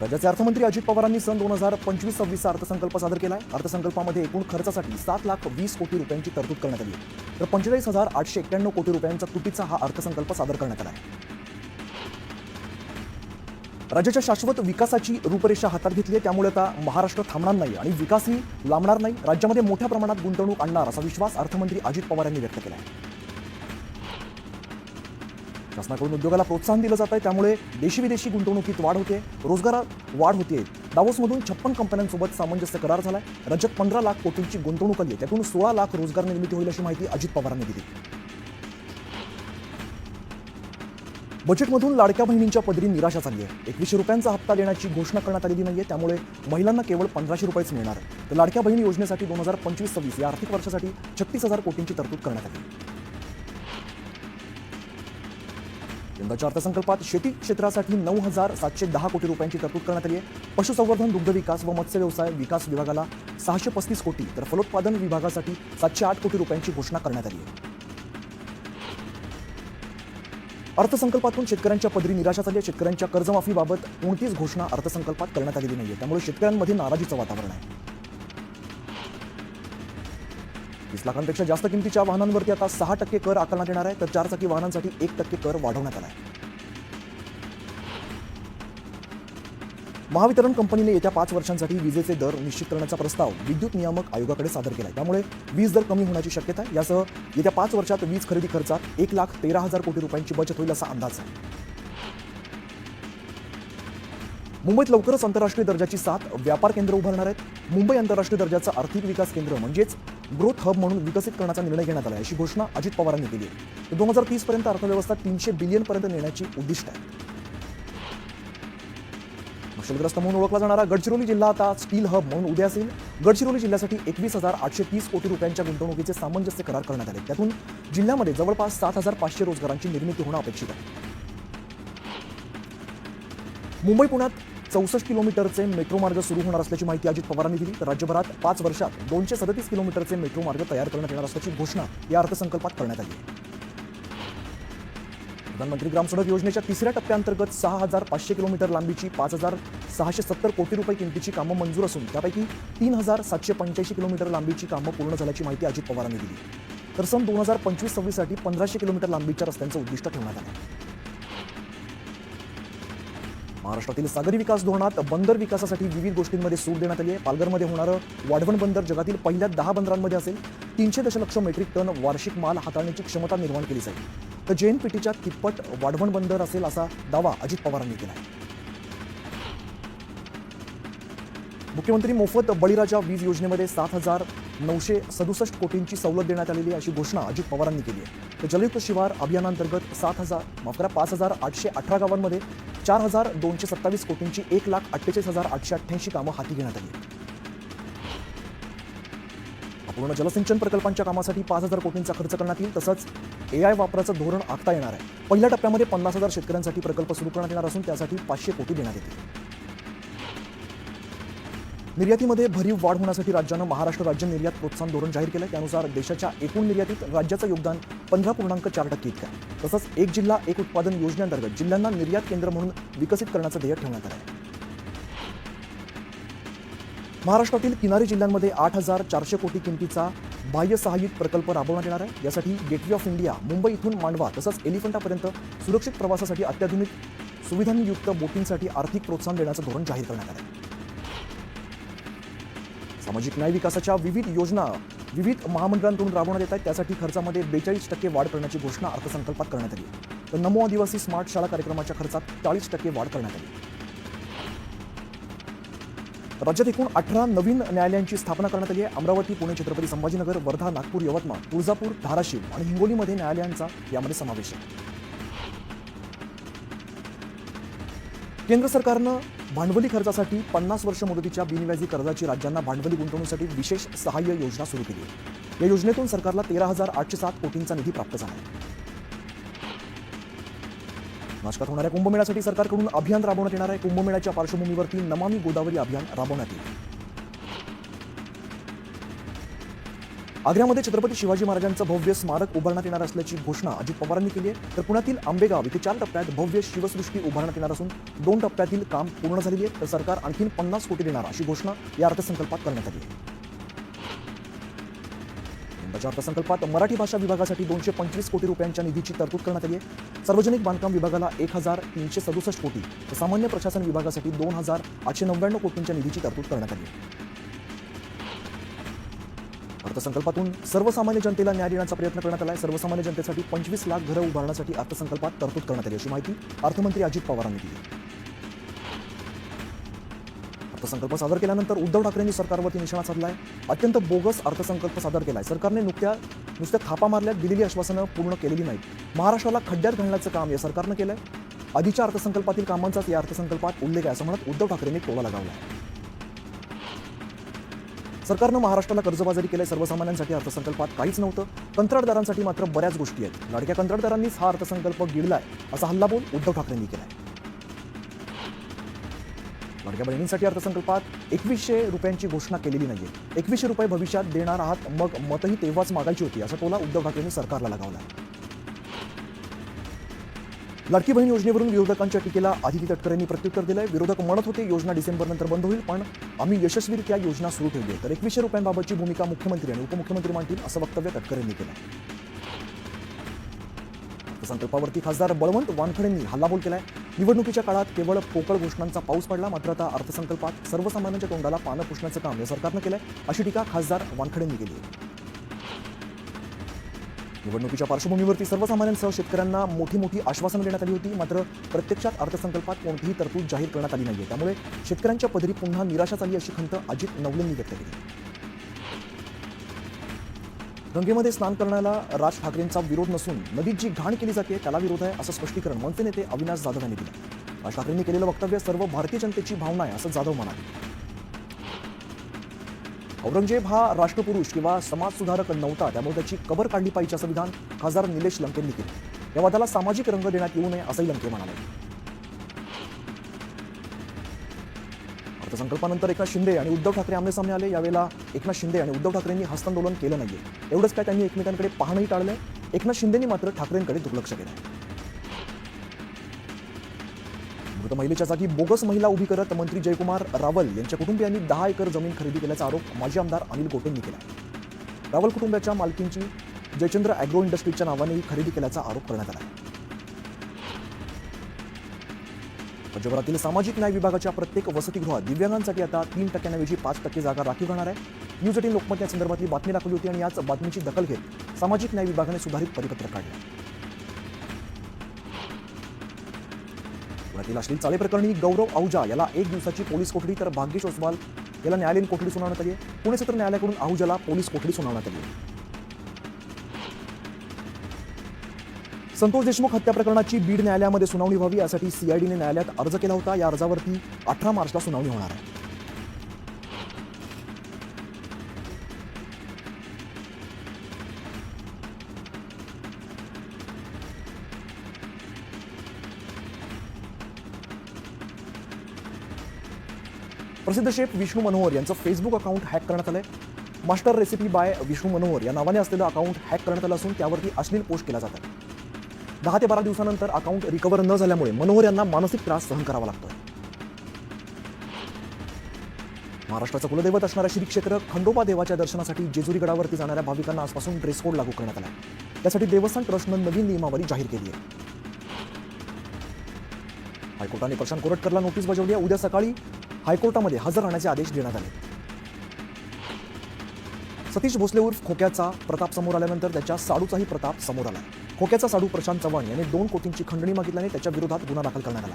राज्याचे अर्थमंत्री अजित पवारांनी सन दोन हजार पंचवीस सव्वीसचा अर्थसंकल्प सादर केला आहे अर्थसंकल्पामध्ये एकूण खर्चासाठी सात लाख वीस कोटी रुपयांची तरतूद करण्यात आली आहे. तर पंचेचाळीस हजार आठशे एक्क्याण्णव कोटी रुपयांचा तुटीचा हा अर्थसंकल्प सादर करण्यात आला आहे. राज्याच्या शाश्वत विकासाची रूपरेषा हातात घेतली आहे. त्यामुळे आता महाराष्ट्र थांबणार नाही आणि विकासही लांबणार नाही. राज्यामध्ये मोठ्या प्रमाणात गुंतवणूक आणणार असा विश्वास अर्थमंत्री अजित पवार यांनी व्यक्त केला आहे शासनाकडून उद्योगाला प्रोत्साहन दिलं जात आहे त्यामुळे देशी विदेशी गुंतवणुकीत वाढ होते रोजगारात वाढ होते. दावोसमधून छप्पन कंपन्यांसोबत सामंजस्य करार झाला आहे राज्यात पंधरा लाख कोटींची गुंतवणूक आली आहे. त्यातून सोळा लाख रोजगार निर्मिती होईल अशी माहिती अजित पवारांनी दिली. बजेटमधून लाडक्या बहिणींच्या पदरी निराशा झाली आहे. एकवीसशे रुपयांचा हप्ता देण्याची घोषणा करण्यात आलेली नाहीये. त्यामुळे महिलांना केवळ पंधराशे रुपयेच मिळणार. तर लाडक्या बहिणी योजनेसाठी दोन हजार पंचवीस सव्वीस या आर्थिक वर्षासाठी छत्तीस हजार कोटींची तरतूद करण्यात आली. यंदाच्या अर्थसंकल्पात शेती क्षेत्रासाठी नऊ हजार सातशे दहा कोटी रुपयांची तरतूद करण्यात आली आहे. पशुसंवर्धन दुग्ध विकास व मत्स्य व्यवसाय विकास विभागाला सहाशे पस्तीस कोटी तर फलोत्पादन विभागासाठी सातशे आठ कोटी रुपयांची घोषणा करण्यात आली आहे. अर्थसंकल्पातून शेतकऱ्यांच्या पदरी निराशा झाली आहे. शेतकऱ्यांच्या कर्जमाफीबाबत कोणतीच घोषणा अर्थसंकल्पात करण्यात आलेली नाहीये. त्यामुळे शेतकऱ्यांमध्ये नाराजीचं वातावरण आहे. वीस लाखांपेक्षा जास्त किमतीच्या वाहनांवरती आता सहा टक्के कर आकारण्यात येणार आहे. तर चारचाकी वाहनांसाठी एक टक्के कर वाढवण्यात आला आहे. महावितरण कंपनीने येत्या पाच वर्षांसाठी विजेचे दर निश्चित करण्याचा प्रस्ताव विद्युत नियामक आयोगाकडे सादर केला आहे त्यामुळे वीज दर कमी होण्याची शक्यता आहे. यासह येत्या पाच वर्षात वीज खरेदी खर्चात एक लाख तेरा हजार कोटी रुपयांची बचत होईल असा अंदाज आहे. मुंबईत लवकरच आंतरराष्ट्रीय दर्जाची सात व्यापार केंद्र उभारणार आहेत. मुंबई आंतरराष्ट्रीय दर्जाचं आर्थिक विकास केंद्र म्हणजेच ग्रोथ हब म्हणून विकसित करण्याचा निर्णय घेण्यात आला अशी घोषणा अजित पवारांनी केली आहे. दोन हजार तीस पर्यंत अर्थव्यवस्था तीनशे बिलियन पर्यंत नेण्याची उद्दिष्ट आहे. नक्षलग्रस्त म्हणून ओळखला जाणारा गडचिरोली जिल्हा आता स्टील हब म्हणून उद्या असेल गडचिरोली जिल्ह्यासाठी एकवीस हजार आठशे तीस कोटी रुपयांच्या गुंतवणुकीचे सामंजस्य करार करण्यात आले. त्यातून जिल्ह्यामध्ये जवळपास सात हजार पाचशे रोजगारांची निर्मिती होणं अपेक्षित आहे. मुंबई पुण्यात चौसष्ट किलोमीटरचे मेट्रो मार्ग सुरू होणार असल्याची माहिती अजित पवारांनी दिली. तर राज्यभरात पाच वर्षात दोनशे सदतीस किलोमीटरचे मेट्रो मार्ग तयार करण्यात येणार असल्याची घोषणा या अर्थसंकल्पात करण्यात आली प्रधानमंत्री ग्राम सडक योजनेच्या तिसऱ्या टप्प्याअंतर्गत सहा हजार पाचशे किलोमीटर लांबीची पाच हजार सहाशे सत्तर कोटी रुपये किमतीची कामं मंजूर असून त्यापैकी तीन हजार सातशे पंच्याऐंशी किलोमीटर लांबीची कामं पूर्ण झाल्याची माहिती अजित पवारांनी दिली. तर सन दोन हजार पंचवीस सव्वीससाठी पंधराशे किलोमीटर लांबीच्या रस्त्यांचं उद्दिष्ट ठेवण्यात आलं. महाराष्ट्रातील सागरी विकास धोरणात बंदर विकासासाठी विविध गोष्टींमध्ये सूट देण्यात आली आहे. पालघरमध्ये होणारं वाढवण बंदर जगातील पहिल्या दहा बंदरांमध्ये असेल. तीनशे दशलक्ष मेट्रिक टन वार्षिक माल हाताळण्याची क्षमता निर्माण केली जाईल. तर जे एन पीटीच्या तिप्पट वाढवण बंदर असेल असा दावा अजित पवारांनी केला आहे. मुख्यमंत्री मोफत बळीराजा वीज योजनेमध्ये सात हजार नऊशे सदुसष्ट कोटींची सवलत देण्यात आलेली अशी घोषणा अजित पवारांनी केली आहे. तर जलयुक्त शिवार अभियानांतर्गत सात हजार माफ करा पाच हजार आठशे अठरा गावांमध्ये चार हजार दोनशे सत्तावीस कोटींची एक लाख अठ्ठेचाळीस हजार आठशे अठ्ठ्याऐंशी कामं हाती घेण्यात आली. पूर्ण अपूर्ण जलसिंचन प्रकल्पांच्या कामासाठी पाच हजार कोटींचा खर्च करण्यात येईल तसंच ए आय वापराचं धोरण आखता येणार आहे. पहिल्या टप्प्यामध्ये पन्नास हजार शेतकऱ्यांसाठी प्रकल्प सुरू करण्यात येणार असून त्यासाठी पाचशे कोटी देण्यात येतील. निर्यातीमध्ये भरीव वाढ होण्यासाठी राज्यानं महाराष्ट्र राज्य निर्यात प्रोत्साहन धोरण जाहीर केलं त्यानुसार देशाच्या एकूण निर्यातीत राज्याचं योगदान पंधरा पूर्णांक चार टक्के इतकं आहे. तसंच एक जिल्हा एक उत्पादन योजनेअंतर्गत जिल्ह्यांना निर्यात केंद्र म्हणून विकसित करण्याचं ध्येय ठेवण्यात आलं आहे महाराष्ट्रातील किनारी जिल्ह्यांमध्ये आठ हजार चारशे कोटी किमतीचा बाह्य सहाय्यित प्रकल्प राबवण्यात येणार आहे. यासाठी गेटवे ऑफ इंडिया मुंबई इथून मांडवा तसंच एलिफंटापर्यंत सुरक्षित प्रवासासाठी अत्याधुनिक सुविधांयुक्त बोटींसाठी आर्थिक प्रोत्साहन देण्याचं धोरण जाहीर करण्यात आलं आहे सामाजिक न्याय विकासाच्या विविध योजना विविध महामंडळांकडून राबवण्यात येत आहेत. त्यासाठी खर्चामध्ये बेचाळीस टक्के वाढ करण्याची घोषणा अर्थसंकल्पात करण्यात आली. तर नमो आदिवासी स्मार्ट शाळा कार्यक्रमाच्या खर्चात चाळीस टक्के वाढ करण्यात आली. राज्यात एकूण अठरा नवीन न्यायालयांची स्थापना करण्यात आली आहे. अमरावती पुणे छत्रपती संभाजीनगर वर्धा नागपूर यवतमाळ तुळजापूर धाराशिव आणि हिंगोलीमध्ये न्यायालयांचा यामध्ये समावेश आहे. केंद्र सरकारनं भांडवली खर्चासाठी पन्नास वर्ष मुदतीच्या बिनव्याजी कर्जाची राज्यांना भांडवली गुंतवणुकीसाठी विशेष सहाय्य योजना सुरू केली आहे. या योजनेतून सरकारला तेरा हजार आठशे सात कोटींचा निधी प्राप्त झाला आहे. नाशकात होणाऱ्या कुंभमेळ्यासाठी सरकारकडून अभियान राबवण्यात येणार आहे. कुंभमेळ्याच्या पार्श्वभूमीवरती नमामी गोदावरी अभियान राबवण्यात येईल. आग्र्यामध्ये छत्रपती शिवाजी महाराजांचं भव्य स्मारक उभारण्यात येणार असल्याची घोषणा अजित पवारांनी केली आहे. तर पुण्यातील आंबेगाव इथे चार टप्प्यात भव्य शिवसृष्टी उभारण्यात येणार असून दोन टप्प्यातील काम पूर्ण झालेली आहे. तर सरकार आणखीन पन्नास कोटी देणार अशी घोषणा या अर्थसंकल्पात करण्यात आली आहे. यंदाच्या अर्थसंकल्पात मराठी भाषा विभागासाठी दोनशे पंचवीस कोटी रुपयांच्या निधीची तरतूद करण्यात आली आहे. सार्वजनिक बांधकाम विभागाला एक हजार तीनशे सदुसष्ट कोटी तर सामान्य प्रशासन विभागासाठी दोन हजार आठशे नव्याण्णव कोटींच्या निधीची तरतूद करण्यात आली आहे. अर्थसंकल्पातून सर्वसामान्य जनतेला न्याय देण्याचा प्रयत्न करण्यात आला आहे सर्वसामान्य जनतेसाठी पंचवीस लाख घरं उभारण्यासाठी अर्थसंकल्पात तरतूद करण्यात आली अशी माहिती अर्थमंत्री अजित पवारांनी दिली अर्थसंकल्प सादर केल्यानंतर उद्धव ठाकरेंनी सरकारवरती निशाणा साधलाय. अत्यंत बोगस अर्थसंकल्प सादर केलाय. सरकारने नुकत्या नुसत्या थापा मारल्यात दिलेली आश्वासनं पूर्ण केलेली नाहीत. महाराष्ट्राला खड्ड्यात घालण्याचं काम या सरकारनं केलंय. आधीच्या अर्थसंकल्पातील कामांचाच या अर्थसंकल्पात उल्लेख आहे असं म्हणत उद्धव ठाकरेंनी टोला लगावला सरकारनं महाराष्ट्राला कर्जबाजारी केलंय. सर्वसामान्यांसाठी अर्थसंकल्पात काहीच नव्हतं. कंत्राटदारांसाठी मात्र बऱ्याच गोष्टी आहेत. लाडक्या कंत्राटदारांनीच हा अर्थसंकल्प गिळलाय असा हल्लाबोल उद्धव ठाकरेंनी केलाय. लाडक्या बहिणींसाठी अर्थसंकल्पात एकवीसशे रुपयांची घोषणा केलेली नाहीये. एकवीसशे रुपये भविष्यात देणार आहात मग मतही तेव्हाच मागायची होती असा टोला उद्धव ठाकरेंनी सरकारला लगावला लाडकी बहीण योजनेवरून विरोधकांच्या टीकेला आदिती तटकरेंनी प्रत्युत्तर दिलंय. विरोधक म्हणत होते योजना डिसेंबरनंतर बंद होईल पण आम्ही यशस्वीरित्या योजना सुरू ठेवली आहे. तर एकवीसशे रुपयांबाबतची भूमिका मुख्यमंत्री आणि उपमुख्यमंत्री मांडतील असं वक्तव्य तटकरेंनी केलं अर्थसंकल्पावरती खासदार बळवंत वानखडेंनी हल्लाबोल केलाय. निवडणुकीच्या काळात केवळ पोकळ घोषणांचा पाऊस पडला मात्र आता अर्थसंकल्पात सर्वसामान्यांच्या तोंडाला पानं पुसण्याचं काम या सरकारनं केलंय अशी टीका खासदार वानखडेंनी केली आहे. निवडणुकीच्या पार्श्वभूमीवरती सर्वसामान्यांसह शेतकऱ्यांना मोठी मोठी आश्वासनं देण्यात आली होती. मात्र प्रत्यक्षात अर्थसंकल्पात कोणतीही तरतूद जाहीर करण्यात आली नाहीये. त्यामुळे शेतकऱ्यांच्या पदरी पुन्हा निराशा झाली अशी खंत अजित नवलेंनी व्यक्त केली. गंगेमध्ये स्नान करण्याला राज ठाकरेंचा विरोध नसून नदीत जी घाण केली जाते त्याला विरोध आहे असं स्पष्टीकरण मनसे नेते अविनाश जाधव यांनी दिलं. राज ठाकरेंनी केलेलं वक्तव्य सर्व भारतीय जनतेची भावना आहे असं जाधव म्हणाले. औरंगजेब हा राष्ट्रपुरुष किंवा समाजसुधारक नव्हता त्यामुळे त्याची कबर काढली पाहिजे असं विधान खासदार निलेश लंकेंनी केलं. या वादाला सामाजिक रंग देण्यात येऊ नये असंही लंके म्हणाले. अर्थसंकल्पानंतर एकनाथ शिंदे आणि उद्धव ठाकरे आमनेसामने आले. यावेळेला एकनाथ शिंदे आणि उद्धव ठाकरेंनी हस्तांदोलन केलं नाहीये. एवढंच काय त्यांनी एकमेकांकडे पाहणंही टाळलंय. एकनाथ शिंदेनी मात्र ठाकरेंकडे दुर्लक्ष केलंय. मृत महिलेच्या जागी बोगस महिला उभी करत मंत्री जयकुमार रावल यांच्या कुटुंबियांनी दहा एकर जमीन खरेदी केल्याचा आरोप माजी आमदार अनिल गोटेंनी केला. रावल कुटुंबाच्या मालकींची जयचंद्र अॅग्रो इंडस्ट्रीजच्या नावाने ही खरेदी केल्याचा आरोप करण्यात आला. आहे राज्यभरातील सामाजिक न्याय विभागाच्या प्रत्येक वसतिगृहात दिव्यांगांसाठी आता तीन टक्क्यांऐवजी पाच टक्के जागा राखीव राहणार आहे. न्यूज एटीन लोकमत या संदर्भातली बातमी दाखवली होती आणि याच बातमीची दखल घेत सामाजिक न्याय विभागाने सुधारित परिपत्रक काढलं. अश्लील चाळे प्रकरणी गौरव आहुजा. याला एक दिवसाची पोलीस कोठडी तर भाग्येश ओसवाल याला न्यायालयीन कोठडी सुनावण्यात आली आहे. पुणे सत्र न्यायालयाकडून आहुजाला पोलीस कोठडी सुनावण्यात आली आहे. संतोष देशमुख हत्या प्रकरणाची बीड न्यायालयामध्ये सुनावणी व्हावी यासाठी सीआयडीने न्यायालयात अर्ज केला होता. या अर्जावरती अठरा मार्चला सुनावणी होणार आहे. प्रसिद्ध शेफ विष्णू मनोहर यांचं फेसबुक अकाउंट हॅक करण्यात आलंय. Master recipe by Vishnu Manohar या नावाने असलेलं अकाउंट हॅक करण्यात आलं असून त्यावरती अश्लील पोस्ट केला जातात दहा ते बारा दिवसानंतर अकाउंट रिकव्हर न झाल्यामुळे मनोहर यांना मानसिक त्रास सहन करावा लागतोय. महाराष्ट्राचं कुलदैवत असणाऱ्या श्री क्षेत्र खंडोबा देवाच्या दर्शनासाठी जेजुरी गडावरती जाणाऱ्या भाविकांना आजपासून ड्रेस कोड लागू करण्यात आला त्यासाठी देवस्थान ट्रस्टनं नवीन नियमावली जाहीर केली आहे. हायकोर्टाने प्रशांत कोरटकरला नोटीस बजावली आहे. उद्या सकाळी हायकोर्टामध्ये हजर राहण्याचे आदेश देण्यात आले. सतीश भोसले उर्फ खोक्याचा प्रताप समोर आल्यानंतर त्याच्या साडूचाही प्रताप समोर आला. खोक्याचा साडू प्रशांत चव्हाण यांनी दोन कोटींची खंडणी मागितल्याने त्याच्या विरोधात गुन्हा दाखल करण्यात आला.